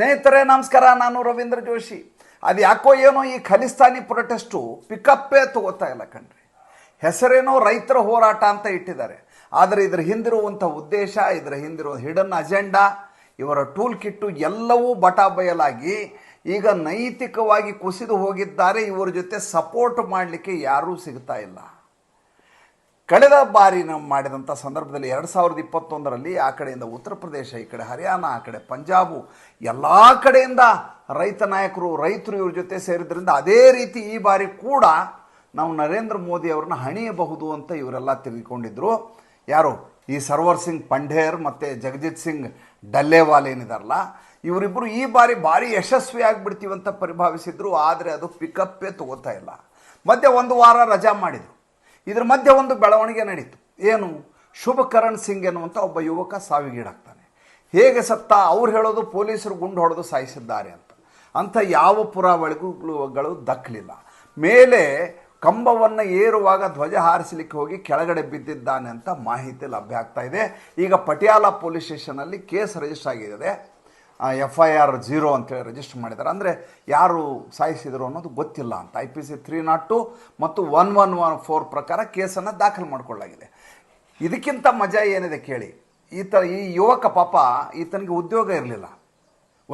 ಸ್ನೇಹಿತರೆ, ನಮಸ್ಕಾರ. ನಾನು ರವೀಂದ್ರ ಜೋಶಿ. ಅದು ಯಾಕೋ ಏನೋ ಈ ಖಲಿಸ್ತಾನಿ ಪ್ರೊಟೆಸ್ಟು ಪಿಕಪ್ಪೇ ತಗೋತಾ ಇಲ್ಲ ಕಣ್ರಿ. ಹೆಸರೇನೋ ರೈತರ ಹೋರಾಟ ಅಂತ ಇಟ್ಟಿದ್ದಾರೆ. ಆದರೆ ಇದರ ಹಿಂದಿರುವಂಥ ಉದ್ದೇಶ, ಇದರ ಹಿಂದಿರುವ ಹಿಡನ್ ಅಜೆಂಡಾ, ಇವರ ಟೂಲ್ ಕಿಟ್ಟು ಎಲ್ಲವೂ ಬಟಾ ಬಯಲಾಗಿ ಈಗ ನೈತಿಕವಾಗಿ ಕುಸಿದು ಹೋಗಿದ್ದಾರೆ. ಇವರ ಜೊತೆ ಸಪೋರ್ಟ್ ಮಾಡಲಿಕ್ಕೆ ಯಾರೂ ಸಿಗ್ತಾ ಇಲ್ಲ. ಕಳೆದ ಬಾರಿ ನಾವು ಮಾಡಿದಂಥ ಸಂದರ್ಭದಲ್ಲಿ ಎರಡು ಸಾವಿರದ ಇಪ್ಪತ್ತೊಂದರಲ್ಲಿ ಆ ಕಡೆಯಿಂದ ಉತ್ತರ ಪ್ರದೇಶ, ಈ ಕಡೆ ಹರಿಯಾಣ, ಆ ಕಡೆ ಪಂಜಾಬು, ಎಲ್ಲ ಕಡೆಯಿಂದ ರೈತ ನಾಯಕರು, ರೈತರು ಇವ್ರ ಜೊತೆ ಸೇರಿದ್ರಿಂದ ಅದೇ ರೀತಿ ಈ ಬಾರಿ ಕೂಡ ನಾವು ನರೇಂದ್ರ ಮೋದಿ ಅವ್ರನ್ನ ಹಣಿಯಬಹುದು ಅಂತ ಇವರೆಲ್ಲ ತಿಳ್ಕೊಂಡಿದ್ರು. ಯಾರು? ಈ ಸರ್ವರ್ ಸಿಂಗ್ ಪಂಢೇರ್ ಮತ್ತು ಜಗಜಿತ್ ಸಿಂಗ್ ಡಲ್ಲೇವಾಲ್ ಏನಿದಾರಲ್ಲ ಇವರಿಬ್ಬರು ಈ ಬಾರಿ ಭಾರಿ ಯಶಸ್ವಿ ಬಿಡ್ತೀವಂತ ಪರಿಭಾವಿಸಿದ್ರು, ಆದರೆ ಅದು ಪಿಕಪ್ಪೇ ತಗೋತಾ ಇಲ್ಲ. ಮತ್ತೆ ಒಂದು ವಾರ ರಜಾ ಮಾಡಿದರು. ಇದ್ರ ಮಧ್ಯೆ ಒಂದು ಬೆಳವಣಿಗೆ ನಡೀತು. ಏನು? ಶುಭಕರಣ್ ಸಿಂಗ್ ಎನ್ನುವಂಥ ಒಬ್ಬ ಯುವಕ ಸಾವಿಗೀಡಾಗ್ತಾನೆ. ಹೇಗೆ ಸತ್ತ? ಅವ್ರು ಹೇಳೋದು ಪೊಲೀಸರು ಗುಂಡು ಹೊಡೆದು ಸಾಯಿಸಿದ್ದಾರೆ ಅಂತ. ಅಂಥ ಯಾವ ಪುರಾವಳಿಗಳು ದಕ್ಕಲಿಲ್ಲ ಮೇಲೆ ಕಂಬವನ್ನು ಏರುವಾಗ ಧ್ವಜ ಹಾರಿಸಲಿಕ್ಕೆ ಹೋಗಿ ಕೆಳಗಡೆ ಬಿದ್ದಿದ್ದಾನೆ ಅಂತ ಮಾಹಿತಿ ಲಭ್ಯ ಆಗ್ತಾ ಇದೆ. ಈಗ ಪಟಿಯಾಲ ಪೊಲೀಸ್ ಸ್ಟೇಷನಲ್ಲಿ ಕೇಸ್ ರಿಜಿಸ್ಟರ್ ಆಗಿದೆ. ಎಫ್ ಐ ಆರ್ ಜೀರೋ ಅಂತೇಳಿ ರಿಜಿಸ್ಟರ್ ಮಾಡಿದ್ದಾರೆ. ಅಂದರೆ ಯಾರು ಸಾಯಿಸಿದರು ಅನ್ನೋದು ಗೊತ್ತಿಲ್ಲ ಅಂತ. I P C three not two ಮತ್ತು ಒನ್ ಒನ್ ಒನ್ ಫೋರ್ ಪ್ರಕಾರ ಕೇಸನ್ನು ದಾಖಲು ಮಾಡಿಕೊಳ್ಳಲಾಗಿದೆ. ಇದಕ್ಕಿಂತ ಮಜಾ ಏನಿದೆ ಕೇಳಿ? ಈ ಥರ ಈ ಯುವಕ ಪಾಪ ಈತನಿಗೆ ಉದ್ಯೋಗ ಇರಲಿಲ್ಲ.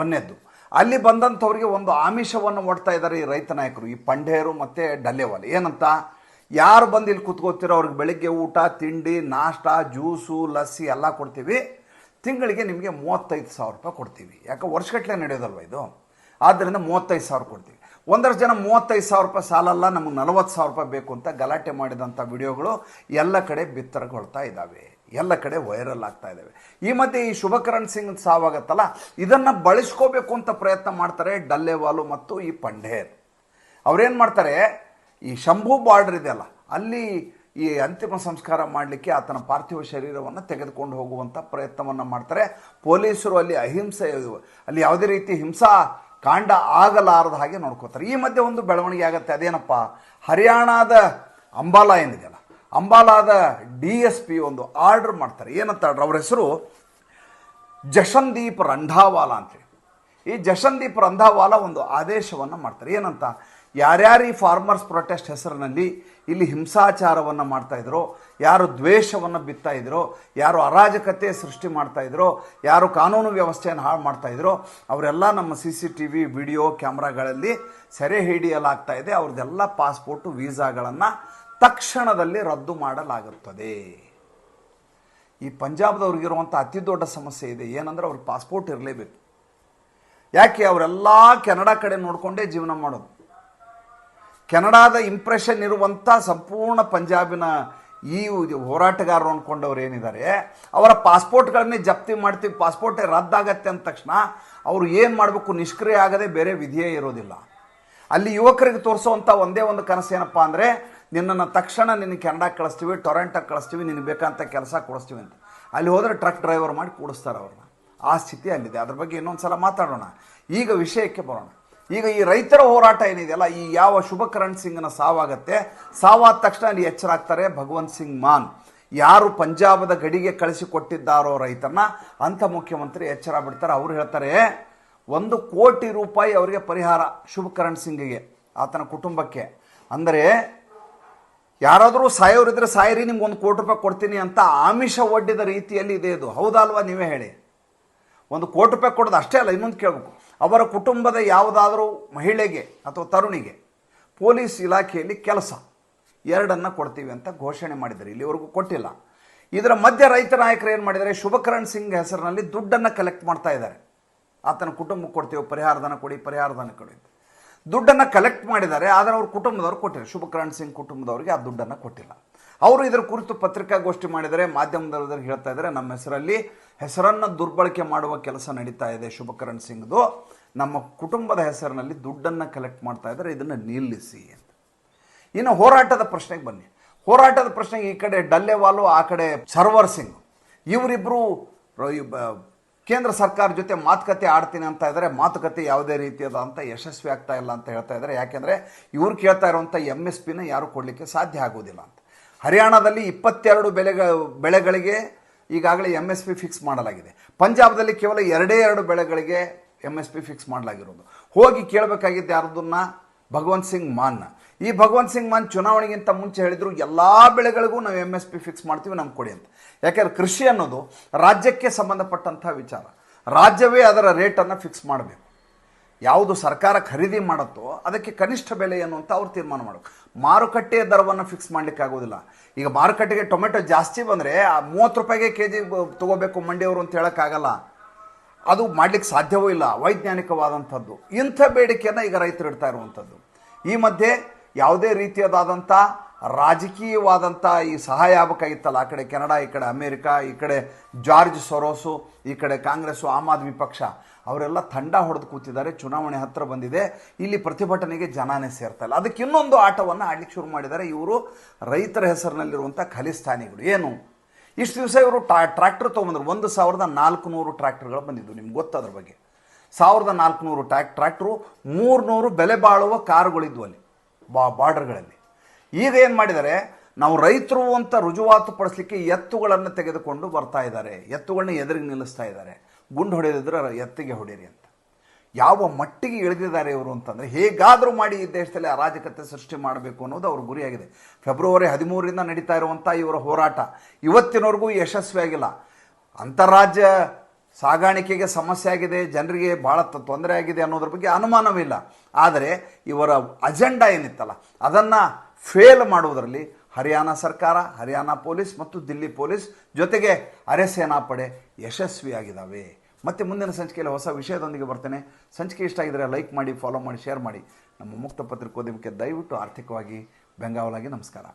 ಒಂದನೇದ್ದು. ಅಲ್ಲಿ ಬಂದಂಥವ್ರಿಗೆ ಒಂದು ಆಮಿಷವನ್ನು ಒಡ್ತಾ ಇದ್ದಾರೆ ಈ ರೈತ ನಾಯಕರು. ಈ ಪಂಡೇರು ಮತ್ತು ಡಲ್ಲೆವಾಲೆ. ಏನಂತ? ಯಾರು ಬಂದು ಇಲ್ಲಿ ಕೂತ್ಕೋತಿರೋ ಅವ್ರಿಗೆ ಬೆಳಿಗ್ಗೆ ಊಟ, ತಿಂಡಿ, ನಾಷ್ಟ, ಜ್ಯೂಸು, ಲಸ್ಸಿ ಎಲ್ಲ ಕೊಡ್ತೀವಿ. ತಿಂಗಳಿಗೆ ನಿಮಗೆ ಮೂವತ್ತೈದು ಸಾವಿರ ರೂಪಾಯಿ ಕೊಡ್ತೀವಿ. ಯಾಕೆ ವರ್ಷಗಟ್ಟಲೆ ನಡೆಯೋದಲ್ವ ಇದು? ಆದ್ದರಿಂದ ಮೂವತ್ತೈದು ಸಾವಿರ ಕೊಡ್ತೀವಿ. ಒಂದಷ್ಟು ಜನ ಮೂವತ್ತೈದು ಸಾವಿರ ರೂಪಾಯಿ ಸಾಲಲ್ಲ, ನಮಗೆ ನಲವತ್ತು ಸಾವಿರ ರೂಪಾಯಿ ಬೇಕು ಅಂತ ಗಲಾಟೆ ಮಾಡಿದಂಥ ವಿಡಿಯೋಗಳು ಎಲ್ಲ ಕಡೆ ಬಿತ್ತರಗೊಳ್ತಾ ಇದ್ದಾವೆ. ಎಲ್ಲ ಕಡೆ ವೈರಲ್ ಆಗ್ತಾ ಇದ್ದಾವೆ. ಈ ಮಧ್ಯೆ ಈ ಶುಭಕರಣ್ ಸಿಂಗ್ ಸಾವಾಗತ್ತಲ್ಲ? ಇದನ್ನು ಬಳಸ್ಕೋಬೇಕು ಅಂತ ಪ್ರಯತ್ನ ಮಾಡ್ತಾರೆ ಡಲ್ಲೆವಾಲು ಮತ್ತು ಈ ಪಂಡೇರ್. ಅವ್ರೇನು ಮಾಡ್ತಾರೆ? ಈ ಶಂಭು ಬಾರ್ಡ್ರ್ ಇದೆಯಲ್ಲ ಅಲ್ಲಿ ಈ ಅಂತಿಮ ಸಂಸ್ಕಾರ ಮಾಡಲಿಕ್ಕೆ ಆತನ ಪಾರ್ಥಿವ ಶರೀರವನ್ನು ತೆಗೆದುಕೊಂಡು ಹೋಗುವಂಥ ಪ್ರಯತ್ನವನ್ನು ಮಾಡ್ತಾರೆ. ಪೊಲೀಸರು ಅಲ್ಲಿ ಅಹಿಂಸೆ ಅಲ್ಲಿ ಯಾವುದೇ ರೀತಿ ಹಿಂಸಾ ಕಾಂಡ ಆಗಲಾರದ ಹಾಗೆ ನೋಡ್ಕೋತಾರೆ. ಈ ಮಧ್ಯೆ ಒಂದು ಬೆಳವಣಿಗೆ ಆಗುತ್ತೆ. ಅದೇನಪ್ಪ? ಹರಿಯಾಣದ ಅಂಬಾಲ ಏನಿದೆಯಲ್ಲ? ಅಂಬಾಲಾದ ಡಿ ಎಸ್ ಪಿ ಒಂದು ಆರ್ಡರ್ ಮಾಡ್ತಾರೆ. ಏನಂತ? ಅವ್ರ ಹೆಸರು ಜಶನ್ದೀಪ್ ರಂಧಾವಾಲ ಅಂತೇಳಿ ಈ ಜಶಂದೀಪ್ ರಂಧಾವಾಲ ಒಂದು ಆದೇಶವನ್ನು ಮಾಡ್ತಾರೆ. ಏನಂತ? ಯಾರ್ಯಾರು ಈ ಫಾರ್ಮರ್ಸ್ ಪ್ರೊಟೆಸ್ಟ್ ಹೆಸರಿನಲ್ಲಿ ಇಲ್ಲಿ ಹಿಂಸಾಚಾರವನ್ನು ಮಾಡ್ತಾ ಇದ್ರು, ಯಾರು ದ್ವೇಷವನ್ನು ಬಿತ್ತಾ ಇದ್ರು, ಯಾರು ಅರಾಜಕತೆ ಸೃಷ್ಟಿ ಮಾಡ್ತಾ ಇದ್ರು, ಯಾರು ಕಾನೂನು ವ್ಯವಸ್ಥೆಯನ್ನು ಹಾಳು ಮಾಡ್ತಾ ಇದ್ರು, ಅವರೆಲ್ಲ ನಮ್ಮ C C T V video ಕ್ಯಾಮ್ರಾಗಳಲ್ಲಿ ಸೆರೆ ಹಿಡಿಯಲಾಗ್ತಾ ಇದೆ. ಅವ್ರದ್ದೆಲ್ಲ ಪಾಸ್ಪೋರ್ಟು, ವೀಸಾಗಳನ್ನು ತಕ್ಷಣದಲ್ಲಿ ರದ್ದು ಮಾಡಲಾಗುತ್ತದೆ. ಈ ಪಂಜಾಬ್ದವ್ರಿಗಿರುವಂಥ ಅತಿ ದೊಡ್ಡ ಸಮಸ್ಯೆ ಇದೆ. ಏನಂದರೆ ಅವ್ರ ಪಾಸ್ಪೋರ್ಟ್ ಇರಲೇಬೇಕು. ಯಾಕೆ ಅವರೆಲ್ಲ ಕೆನಡಾ ಕಡೆ ನೋಡಿಕೊಂಡೇ ಜೀವನ ಮಾಡೋದು? ಕೆನಡಾದ ಇಂಪ್ರೆಷನ್ ಇರುವಂಥ ಸಂಪೂರ್ಣ ಪಂಜಾಬಿನ ಈ ಹೋರಾಟಗಾರರು ಅಂದ್ಕೊಂಡವ್ರು ಏನಿದ್ದಾರೆ ಅವರ ಪಾಸ್ಪೋರ್ಟ್ಗಳನ್ನೇ ಜಪ್ತಿ ಮಾಡ್ತೀವಿ ಪಾಸ್ಪೋರ್ಟೇ ರದ್ದಾಗತ್ತೆ ಅಂದ ತಕ್ಷಣ ಅವರು ಏನು ಮಾಡಬೇಕು ನಿಷ್ಕ್ರಿಯ ಆಗದೆ ಬೇರೆ ವಿಧಿಯೇ ಇರೋದಿಲ್ಲ. ಅಲ್ಲಿ ಯುವಕರಿಗೆ ತೋರಿಸುವಂಥ ಒಂದೇ ಒಂದು ಕನಸು ಏನಪ್ಪ ಅಂದರೆ, ನಿನ್ನನ್ನು ತಕ್ಷಣ ನಿನ್ನ ಕೆನಡಾಗೆ ಕಳಿಸ್ತೀವಿ, ಟೊರೆಂಟಾಗಿ ಕಳಿಸ್ತೀವಿ, ನಿನಗೆ ಬೇಕಂತ ಕೆಲಸ ಕೊಡಿಸ್ತೀವಿ ಅಂತ. ಅಲ್ಲಿ ಹೋದರೆ ಟ್ರಕ್ ಡ್ರೈವರ್ ಮಾಡಿ ಕೂಡಿಸ್ತಾರೆ ಅವ್ರನ್ನ. ಆ ಸ್ಥಿತಿ ಅಲ್ಲಿದೆ. ಅದ್ರ ಬಗ್ಗೆ ಇನ್ನೊಂದು ಸಲ ಮಾತಾಡೋಣ. ಈಗ ವಿಷಯಕ್ಕೆ ಬರೋಣ. ಈಗ ಈ ರೈತರ ಹೋರಾಟ ಏನಿದೆಯಲ್ಲ ಈ ಯಾವ ಶುಭಕರಣ್ ಸಿಂಗ್ನ ಸಾವಾಗತ್ತೆ? ಸಾವಾದ ತಕ್ಷಣ ಅಲ್ಲಿ ಎಚ್ಚರಾಗ್ತಾರೆ ಭಗವಂತ್ ಸಿಂಗ್ ಮಾನ್. ಯಾರು ಪಂಜಾಬದ ಗಡಿಗೆ ಕಳಿಸಿಕೊಟ್ಟಿದ್ದಾರೋ ರೈತರನ್ನ, ಅಂಥ ಮುಖ್ಯಮಂತ್ರಿ ಎಚ್ಚರ ಬಿಡ್ತಾರೆ ಅವ್ರು ಹೇಳ್ತಾರೆ, ಒಂದು ಕೋಟಿ ರೂಪಾಯಿ ಅವರಿಗೆ ಪರಿಹಾರ ಶುಭಕರಣ್ ಸಿಂಗ್ಗೆ, ಆತನ ಕುಟುಂಬಕ್ಕೆ. ಅಂದರೆ, ಯಾರಾದರೂ ಸಾಯೋರಿದ್ರೆ ಸಾಯಿರಿ ನಿಮ್ಗೆ ಒಂದು ಕೋಟಿ ರೂಪಾಯಿ ಕೊಡ್ತೀನಿ ಅಂತ ಆಮಿಷ ಒಡ್ಡಿದ ರೀತಿಯಲ್ಲಿ ಇದೆ ಇದು. ಹೌದಲ್ವಾ ನೀವೇ ಹೇಳಿ? ಒಂದು ಕೋಟಿ ರೂಪಾಯಿ ಕೊಡೋದು ಅಷ್ಟೇ ಅಲ್ಲ, ಇನ್ನೊಂದು ಕೇಳಬೇಕು. ಅವರ ಕುಟುಂಬದ ಯಾವುದಾದರೂ ಮಹಿಳೆಗೆ ಅಥವಾ ತರುಣಿಗೆ ಪೊಲೀಸ್ ಇಲಾಖೆಯಲ್ಲಿ ಕೆಲಸ. ಎರಡನ್ನು ಕೊಡ್ತೀವಿ ಅಂತ ಘೋಷಣೆ ಮಾಡಿದ್ದಾರೆ. ಇಲ್ಲಿವರೆಗೂ ಕೊಟ್ಟಿಲ್ಲ. ಇದರ ಮಧ್ಯ ರೈತ ನಾಯಕರು ಏನು ಮಾಡಿದ್ದಾರೆ? ಶುಭಕರಣ್ ಸಿಂಗ್ ಹೆಸರಿನಲ್ಲಿ ದುಡ್ಡನ್ನು ಕಲೆಕ್ಟ್ ಮಾಡ್ತಾ ಇದ್ದಾರೆ. ಆತನ ಕುಟುಂಬಕ್ಕೆ ಕೊಡ್ತೀವಿ, ಪರಿಹಾರಧನ ಕೊಡಿ ಪರಿಹಾರಧನ ಕೊಡಿ ದುಡ್ಡನ್ನು ಕಲೆಕ್ಟ್ ಮಾಡಿದ್ದಾರೆ, ಆದರೆ ಅವ್ರ ಕುಟುಂಬದವ್ರು ಕೊಟ್ಟಿಲ್ಲ. ಶುಭಕರಣ್ ಸಿಂಗ್ ಕುಟುಂಬದವರಿಗೆ ಆ ದುಡ್ಡನ್ನು ಕೊಟ್ಟಿಲ್ಲ. ಅವರು ಇದರ ಕುರಿತು ಪತ್ರಿಕಾಗೋಷ್ಠಿ ಮಾಡಿದರೆ ಮಾಧ್ಯಮದವರು ಹೇಳ್ತಾ ಇದ್ದಾರೆ, ನಮ್ಮ ಹೆಸರಲ್ಲಿ ಹೆಸರನ್ನು ದುರ್ಬಳಕೆ ಮಾಡುವ ಕೆಲಸ ನಡೀತಾ ಇದೆ ಶುಭಕರಣ್ ಸಿಂಗ್ದು. ನಮ್ಮ ಕುಟುಂಬದ ಹೆಸರಿನಲ್ಲಿ ದುಡ್ಡನ್ನು ಕಲೆಕ್ಟ್ ಮಾಡ್ತಾ ಇದ್ದಾರೆ, ಇದನ್ನು ನಿಲ್ಲಿಸಿ ಅಂತ. ಇನ್ನು ಹೋರಾಟದ ಪ್ರಶ್ನೆಗೆ ಬನ್ನಿ. ಹೋರಾಟದ ಪ್ರಶ್ನೆಗೆ ಈ ಕಡೆ ಡಲ್ಲೆವಾಲು, ಆ ಕಡೆ ಸರ್ವರ್ ಸಿಂಗ್. ಇವರಿಬ್ಬರು ಕೇಂದ್ರ ಸರ್ಕಾರ ಜೊತೆ ಮಾತುಕತೆ ಆಡ್ತೀನಿ ಅಂತ ಇದ್ದಾರೆ. ಮಾತುಕತೆ ಯಾವುದೇ ರೀತಿಯಾದ ಅಂತ ಯಶಸ್ವಿ ಆಗ್ತಾ ಇಲ್ಲ ಅಂತ ಹೇಳ್ತಾ ಇದ್ದಾರೆ. ಯಾಕೆಂದರೆ ಇವ್ರು ಕೇಳ್ತಾ ಇರುವಂಥ ಎಂ ಎಸ್ ಪಿನ ಯಾರು ಕೊಡಲಿಕ್ಕೆ ಸಾಧ್ಯ ಆಗೋದಿಲ್ಲ ಅಂತ. ಹರಿಯಾಣದಲ್ಲಿ ಇಪ್ಪತ್ತೆರಡು ಬೆಳೆಗಳ ಬೆಳೆಗಳಿಗೆ ಈಗಾಗಲೇ ಎಂ ಎಸ್ ಪಿ ಫಿಕ್ಸ್ ಮಾಡಲಾಗಿದೆ. ಪಂಜಾಬ್ದಲ್ಲಿ ಕೇವಲ ಎರಡೇ ಎರಡು ಬೆಳೆಗಳಿಗೆ ಎಂ ಎಸ್ ಪಿ ಫಿಕ್ಸ್ ಮಾಡಲಾಗಿರೋದು. ಹೋಗಿ ಕೇಳಬೇಕಾಗಿದ್ದು ಯಾರದನ್ನ ಭಗವಂತ್ ಸಿಂಗ್ ಮಾನ್ನ ಈ ಭಗವಂತ್ ಸಿಂಗ್ ಮಾನ್ ಚುನಾವಣೆಗಿಂತ ಮುಂಚೆ ಹೇಳಿದ್ರು, ಎಲ್ಲ ಬೆಳೆಗಳಿಗೂ ನಾವು ಎಂ ಎಸ್ ಪಿ ಫಿಕ್ಸ್ ಮಾಡ್ತೀವಿ, ನಮ್ಗೆ ಕೊಡಿ ಅಂತ. ಯಾಕೆಂದ್ರೆ ಕೃಷಿ ಅನ್ನೋದು ರಾಜ್ಯಕ್ಕೆ ಸಂಬಂಧಪಟ್ಟಂಥ ವಿಚಾರ. ರಾಜ್ಯವೇ ಅದರ ರೇಟನ್ನು ಫಿಕ್ಸ್ ಮಾಡಬೇಕು. ಯಾವುದು ಸರ್ಕಾರ ಖರೀದಿ ಮಾಡುತ್ತೋ ಅದಕ್ಕೆ ಕನಿಷ್ಠ ಬೆಲೆ ಏನು ಅಂತ ಅವ್ರು ತೀರ್ಮಾನ ಮಾಡಬೇಕು. ಮಾರುಕಟ್ಟೆಯ ದರವನ್ನು ಫಿಕ್ಸ್ ಮಾಡಲಿಕ್ಕೆ ಆಗೋದಿಲ್ಲ ಈಗ ಮಾರುಕಟ್ಟೆಗೆ ಟೊಮೆಟೊ ಜಾಸ್ತಿ ಬಂದರೆ ಮೂವತ್ತು ರೂಪಾಯಿಗೆ ಕೆ ಜಿ ತೊಗೋಬೇಕು ಮಂಡಿಯವರು ಅಂತ ಹೇಳೋಕ್ಕಾಗಲ್ಲ. ಅದು ಮಾಡಲಿಕ್ಕೆ ಸಾಧ್ಯವೂ ಇಲ್ಲ, ವೈಜ್ಞಾನಿಕವಾದಂಥದ್ದು. ಇಂಥ ಬೇಡಿಕೆಯನ್ನು ಈಗ ರೈತರು ಇಡ್ತಾ ಇರುವಂಥದ್ದು. ಈ ಮಧ್ಯೆ ಯಾವುದೇ ರೀತಿಯದಾದಂಥ ರಾಜಕೀಯವಾದಂಥ ಈ ಸಹಾಯ ಆಗಬೇಕಾಗಿತ್ತಲ್ಲ ಆ ಕಡೆ ಕೆನಡಾ, ಈ ಕಡೆ ಅಮೇರಿಕಾ, ಈ ಕಡೆ ಜಾರ್ಜ್ ಸೊರೋಸು, ಈ ಕಡೆ ಕಾಂಗ್ರೆಸ್ಸು ಆಮ್ ಆದ್ಮಿ ಪಕ್ಷ, ಅವರೆಲ್ಲ ತಂಡ ಹೊಡೆದು ಕೂತಿದ್ದಾರೆ. ಚುನಾವಣೆ ಹತ್ತಿರ ಬಂದಿದೆ. ಇಲ್ಲಿ ಪ್ರತಿಭಟನೆಗೆ ಜನಾನೇ ಸೇರ್ತಾ ಇಲ್ಲ. ಅದಕ್ಕೆ ಇನ್ನೊಂದು ಆಟವನ್ನು ಆಡಲಿಕ್ಕೆ ಶುರು ಮಾಡಿದ್ದಾರೆ ಇವರು ರೈತರ ಹೆಸರಿನಲ್ಲಿರುವಂಥ ಖಲಿಸ್ತಾನಿಗಳು. ಏನು? ಇಷ್ಟು ದಿವಸ ಇವರು ಟ್ರಾ, ಟ್ರ್ಯಾಕ್ಟರ್ ತೊಗೊಂಬಂದರು ಒಂದು ಸಾವಿರದ ನಾಲ್ಕುನೂರು ಟ್ರ್ಯಾಕ್ಟರ್ಗಳು ಬಂದಿದ್ದು. ನಿಮ್ಗೆ ಗೊತ್ತು ಅದ್ರ ಬಗ್ಗೆ. ಸಾವಿರದ ನಾಲ್ಕುನೂರು ಟ್ಯಾಕ್, ಟ್ರ್ಯಾಕ್ಟ್ರು ಮೂರುನೂರು ಬೆಲೆ ಬಾಳುವ ಕಾರುಗಳಿದ್ವು ಅಲ್ಲಿ, ಬಾ, ಬಾರ್ಡರ್ಗಳಲ್ಲಿ. ಈಗ ಏನು ಮಾಡಿದ್ದಾರೆ? ನಾವು ರೈತರು ಅಂತ ರುಜುವಾತು ಪಡಿಸ್ಲಿಕ್ಕೆ ಎತ್ತುಗಳನ್ನು ತೆಗೆದುಕೊಂಡು ಬರ್ತಾ ಇದ್ದಾರೆ. ಎತ್ತುಗಳನ್ನ ಎದುರಿಗೆ ನಿಲ್ಲಿಸ್ತಾ ಇದ್ದಾರೆ. ಗುಂಡು ಹೊಡೆದಿದ್ರೆ ಎತ್ತಿಗೆ ಹೊಡೀರಿ ಅಂತ. ಯಾವ ಮಟ್ಟಿಗೆ ಇಳಿದಿದ್ದಾರೆ ಇವರು ಅಂತಂದರೆ, ಹೇಗಾದರೂ ಮಾಡಿ ಈ ದೇಶದಲ್ಲಿ ಅರಾಜಕತೆ ಸೃಷ್ಟಿ ಮಾಡಬೇಕು ಅನ್ನೋದು ಅವ್ರ ಗುರಿಯಾಗಿದೆ. ಫೆಬ್ರವರಿ ಹದಿಮೂರರಿಂದ ನಡೀತಾ ಇರುವಂಥ ಇವರ ಹೋರಾಟ ಇವತ್ತಿನವರೆಗೂ ಯಶಸ್ವಿಯಾಗಿಲ್ಲ ಅಂತಾರಾಜ್ಯ ಸಾಗಾಣಿಕೆಗೆ ಸಮಸ್ಯೆ ಆಗಿದೆ, ಜನರಿಗೆ ಭಾಳ ತೊಂದರೆ ಆಗಿದೆ ಅನ್ನೋದ್ರ ಬಗ್ಗೆ ಅನುಮಾನವಿಲ್ಲ. ಆದರೆ ಇವರ ಅಜೆಂಡಾ ಏನಿತ್ತಲ್ಲ, ಅದನ್ನು ಫೇಲ್ ಮಾಡುವುದರಲ್ಲಿ ಹರಿಯಾಣ ಸರ್ಕಾರ, ಹರಿಯಾಣ ಪೊಲೀಸ್ ಮತ್ತು ದಿಲ್ಲಿ ಪೊಲೀಸ್ ಜೊತೆಗೆ ಅರೆ ಸೇನಾಪಡೆ ಯಶಸ್ವಿಯಾಗಿದ್ದಾವೆ. ಮತ್ತೆ ಮುಂದಿನ ಸಂಚಿಕೆಯಲ್ಲಿ ಹೊಸ ವಿಷಯದೊಂದಿಗೆ ಬರ್ತೇನೆ. ಸಂಚಿಕೆ ಇಷ್ಟ ಆಗಿದ್ರೆ ಲೈಕ್ ಮಾಡಿ ಫಾಲೋ ಮಾಡಿ ಶೇರ್ ಮಾಡಿ. ನಮ್ಮ ಮುಕ್ತ ಪತ್ರಿಕೋದ್ಯಮಕ್ಕೆ ದಯವಿಟ್ಟು ಆರ್ಥಿಕವಾಗಿ ಬೆಂಗಾವಲಾಗಿ ನಮಸ್ಕಾರ.